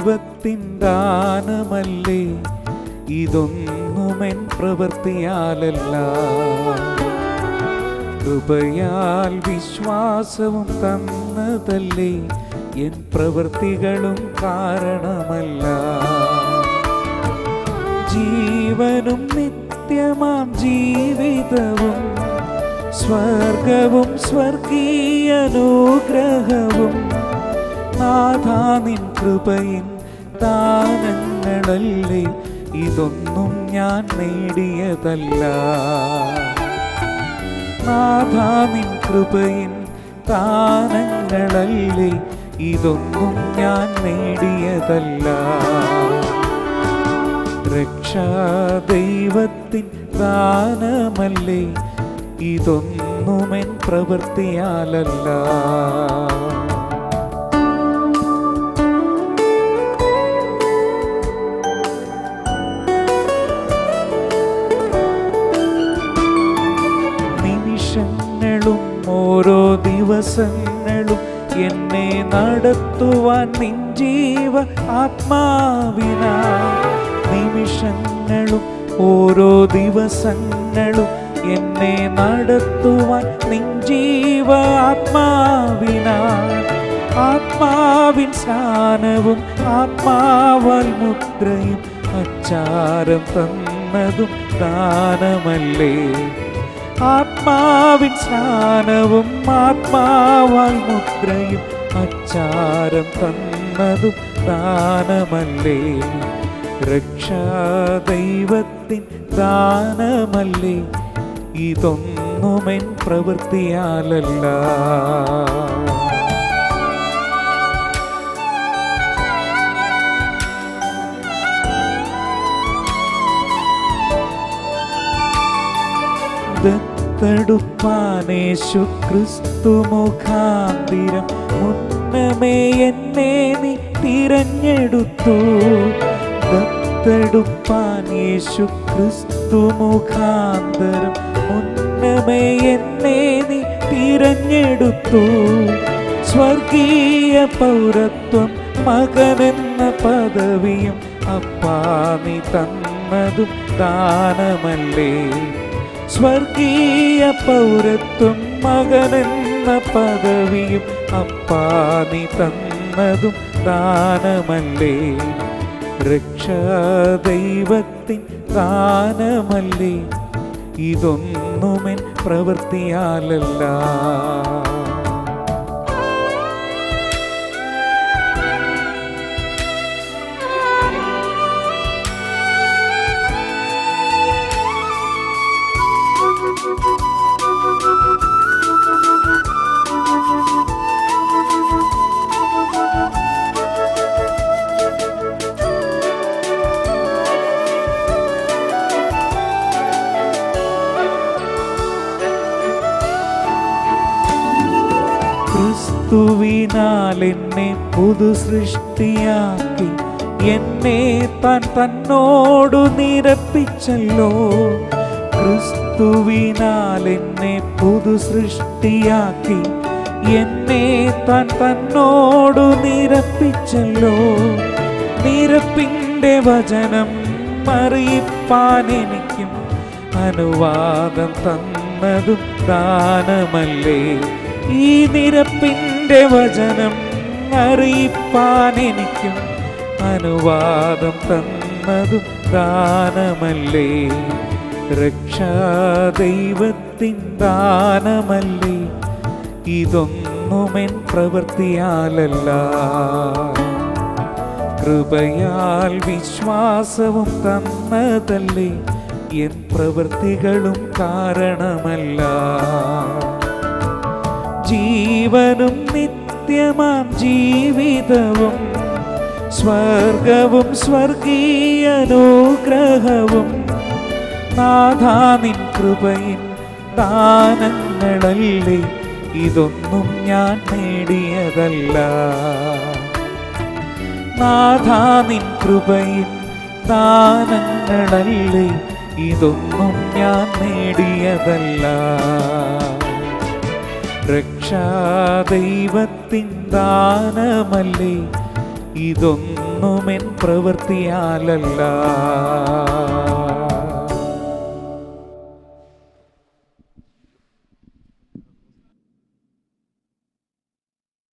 ദൈവത്തിൻ ദാനമല്ലേ? ഇതൊന്നുമെൻ പ്രവൃത്തിയാലല്ല. കൃപയാൽ വിശ്വാസവും തന്നതല്ലേ? എൻ പ്രവൃത്തികളും കാരണമല്ല. ജീവനും നിത്യമാം ജീവിതവും സ്വർഗവും സ്വർഗീയനുഗ്രഹവും നാഥാ നിൻ കൃപയിൻ ദാനങ്ങളല്ലേ ഇതൊന്നും ഞാൻ നേടിയതല്ല. നാഥാ നിൻ കൃപയിൻ ദാനങ്ങളല്ലേ ഇതൊന്നും ഞാൻ നേടിയതല്ല. രക്ഷാ ദൈവത്തിൻ ദാനമല്ലേ? ഇതൊന്നുമെൻ പ്രവൃത്തിയാലല്ല. ദിവസങ്ങളും എന്നെ നടത്തുവാൻ നിൻ ജീവ ആത്മാവിനാ നിമിഷങ്ങളും ഓരോ ദിവസങ്ങളും എന്നെ നടത്തുവാൻ നിൻ ജീവ ആത്മാവിനാ ആത്മാവിൻ സ്ഥാനവും ആത്മാവാൽ മുദ്രയും അച്ചാരം തന്നതും ദാനമല്ലേ? ആത്മാവിൻ സ്നാനവും ആത്മാവാൽ മുദ്രയും അച്ചാരം തന്നതും ദാനമല്ലേ? രക്ഷാ ദൈവത്തിൻ ദാനമല്ലേ? ഇതൊന്നുമെൻ പ്രവൃത്തിയാലല്ല. ദത്തെടുപ്പാനേശു ക്രിസ്തു മുഖാന്തിരം. മുന്നമേ എന്നെ നീ തിരഞ്ഞെടുത്തു. ദത്തെടുപ്പാൻ യേശു ക്രിസ്തു മുഖാന്തരം. മുന്നമേ എന്നെ നീ തിരഞ്ഞെടുത്തു. സ്വർഗീയ പൗരത്വം മകനെന്ന പദവിയും അപ്പാ നീ തന്നതും ദാനമല്ലേ. സ്വർഗീയ പൗരത്വം മകനെന്ന പദവിയും അപ്പാനി തന്നതും ദാനമല്ലേ? രക്ഷാദൈവത്തിൻ ദാനമല്ലേ? ഇതൊന്നുമെൻ പ്രവൃത്തിയാലല്ല. ക്രിസ്തുവിനാൽ എന്നെ പുതു സൃഷ്ടിയാക്കി എന്നെ താൻ തന്നോടു നിരപ്പിച്ചല്ലോ. ക്രിസ്തുവിനാൽ എന്നെ പുതു സൃഷ്ടിയാക്കി എന്നെ താൻ തന്നോടു നിരപ്പിച്ചല്ലോ. നിരപ്പിന്റെ വചനം അറിയിപ്പാൻ എനിക്കും അനുവാദം തന്നതും ദാനമല്ലേ. ഈ നിരപ്പിന്റെ വചനം അറിയിപ്പാൻ എനിക്കും അനുവാദം തന്നതും ദാനമല്ലേ? രക്ഷാദൈവത്തിൻ ദാനമല്ലേ? ഇതൊന്നുമെൻ പ്രവൃത്തിയാലല്ല. കൃപയാൽ വിശ്വാസവും തന്നതല്ലേ? എൻ പ്രവൃത്തികളും കാരണമല്ല. നിത്യമാം ജീവിതവും സ്വർഗവും സ്വർഗീയനുഗ്രഹവും അനുഗ്രഹവും. നിൻ കൃപയിൻ ദാനങ്ങളല്ലേ ഇതൊന്നും ഞാൻ നേടിയതല്ല. നാഥാനിൻ കൃപയിൻ ദാനങ്ങളല്ലേ ഇതൊന്നും ഞാൻ നേടിയതല്ല. രക്ഷാ ദൈവത്തിൻ ദാനമല്ലേ? ഇതൊന്നും ഇതൊന്നുമെൻ പ്രവൃത്തിയാലല്ല.